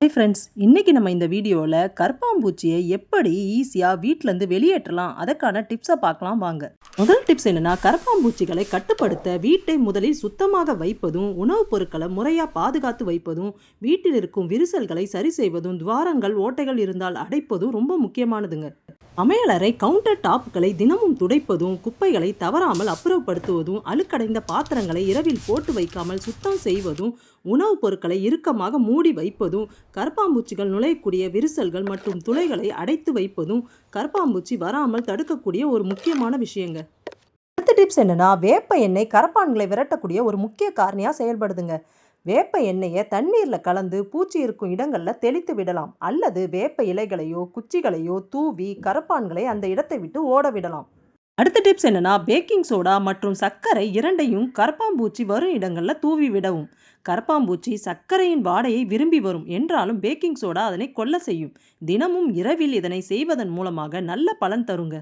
Hi friends இன்றைக்கி நம்ம இந்த வீடியோவில் கற்பாம்பூச்சியை எப்படி ஈஸியாக வீட்டிலேருந்து வெளியேற்றலாம் அதற்கான டிப்ஸை பார்க்கலாம் வாங்க. முதல் டிப்ஸ் என்னென்னா கரப்பாம்பூச்சிகளை கட்டுப்படுத்த வீட்டை முதலில் சுத்தமாக வைப்பதும் உணவுப் பொருட்களை முறையாக பாதுகாத்து வைப்பதும் வீட்டில் இருக்கும் விரிசல்களை சரி செய்வதும் துவாரங்கள் ஓட்டைகள் இருந்தால் அடைப்பதும் ரொம்ப முக்கியமானதுங்க. சமையலறை கவுண்டர் டாப்களை தினமும் துடைப்பதும் குப்பைகளை தவறாமல் அப்புறப்படுத்துவதும் அழுக்கடைந்த பாத்திரங்களை இரவில் போட்டு வைக்காமல் சுத்தம் செய்வதும் உணவுப் பொருட்களை இறுக்கமாக மூடி வைப்பதும் கரப்பாம்பூச்சிகள் நுழையக்கூடிய விரிசல்கள் மற்றும் துளைகளை அடைத்து வைப்பதும் கரப்பாம்பூச்சி வராமல் தடுக்கக்கூடிய ஒரு முக்கியமான விஷயங்க. அடுத்த டிப்ஸ் என்னன்னா வேப்ப எண்ணெய் கரப்பான்களை விரட்டக்கூடிய ஒரு முக்கிய காரணியாக செயல்படுதுங்க. வேப்ப எண்ணெயை தண்ணீரில் கலந்து பூச்சி இருக்கும் இடங்களில் தெளித்து விடலாம். அல்லது வேப்ப இலைகளையோ குச்சிகளையோ தூவி கரப்பான்களை அந்த இடத்தை விட்டு ஓட விடலாம். அடுத்த டிப்ஸ் என்னன்னா பேக்கிங் சோடா மற்றும் சர்க்கரை இரண்டையும் கரப்பாம்பூச்சி வரும் இடங்களில் தூவி விடவும். கரப்பாம்பூச்சி சர்க்கரையின் வாடையை விரும்பி வரும். என்றாலும் பேக்கிங் சோடா அதனை கொல்ல செய்யும். தினமும் இரவில் இதனை செய்வதன் மூலமாக நல்ல பலன் தருங்க.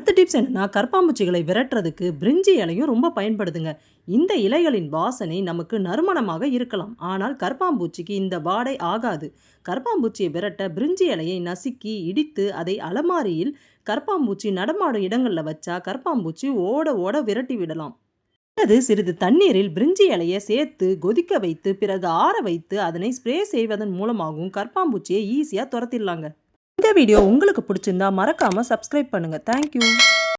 அடுத்த டிப்ஸ் என்னென்னா கற்பாம்பூச்சிகளை விரட்டுறதுக்கு பிரிஞ்சி இலையும் ரொம்ப பயன்படுதுங்க. இந்த இலைகளின் வாசனை நமக்கு நறுமணமாக இருக்கலாம். ஆனால் கற்பாம்பூச்சிக்கு இந்த வாடை ஆகாது. கற்பாம்பூச்சியை விரட்ட பிரிஞ்சி இலையை நசுக்கி இடித்து அதை அலமாரியில் கற்பாம்பூச்சி நடமாடும் இடங்களில் வச்சா கற்பாம்பூச்சி ஓட ஓட விரட்டி விடலாம். அல்லது சிறிது தண்ணீரில் பிரிஞ்சி இலையை சேர்த்து கொதிக்க வைத்து பிறகு ஆற வைத்து அதனை ஸ்ப்ரே செய்வதன் மூலமாகவும் கற்பாம்பூச்சியை ஈஸியாக துரத்திடலாங்க. இந்த வீடியோ உங்களுக்கு பிடிச்சிருந்தா மறக்காமல் சப்ஸ்கிரைப் பண்ணுங்கள் தேங்க்யூ